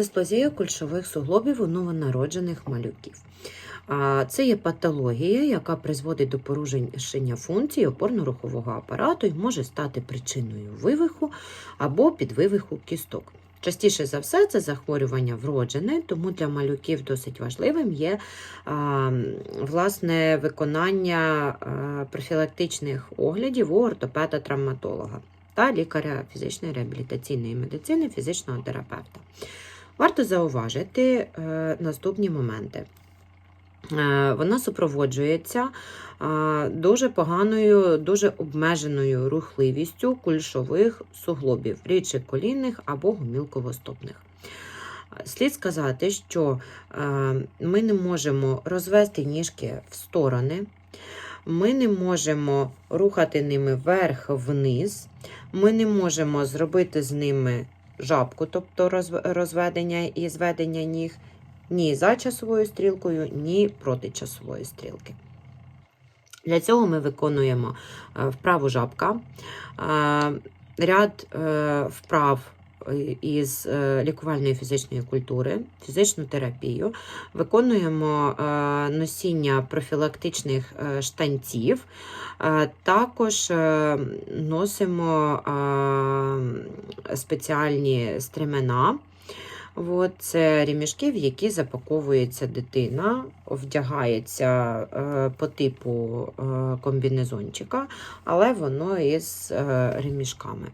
Дисплазія кульшових суглобів у новонароджених малюків. Це є патологія, яка призводить до порушення функції опорно-рухового апарату і може стати причиною вивиху або підвивиху кісток. Частіше за все, це захворювання вроджене, тому для малюків досить важливим є а, власне виконання профілактичних оглядів у ортопеда-травматолога та лікаря фізичної реабілітаційної медицини, фізичного терапевта. Варто зауважити е, наступні моменти. Е, Вона супроводжується е, дуже поганою, дуже обмеженою рухливістю кульшових суглобів, рідше колінних або гомілковостопних. Слід сказати, що ми не можемо розвести ніжки в сторони, ми не можемо рухати ними вверх-вниз, ми не можемо зробити з ними жабку, тобто розведення і зведення ніг, ні за часовою стрілкою, ні проти часової стрілки. Для цього ми виконуємо е, вправу жабка, е, ряд е, вправ із е, лікувальної фізичної культури, фізичну терапію, виконуємо е, носіння профілактичних е, штанців, е, також е, носимо е, спеціальні стремена. От, це ремішки, в які запаковується дитина, вдягається е, по типу е, комбінезончика, але воно із е, ремішками.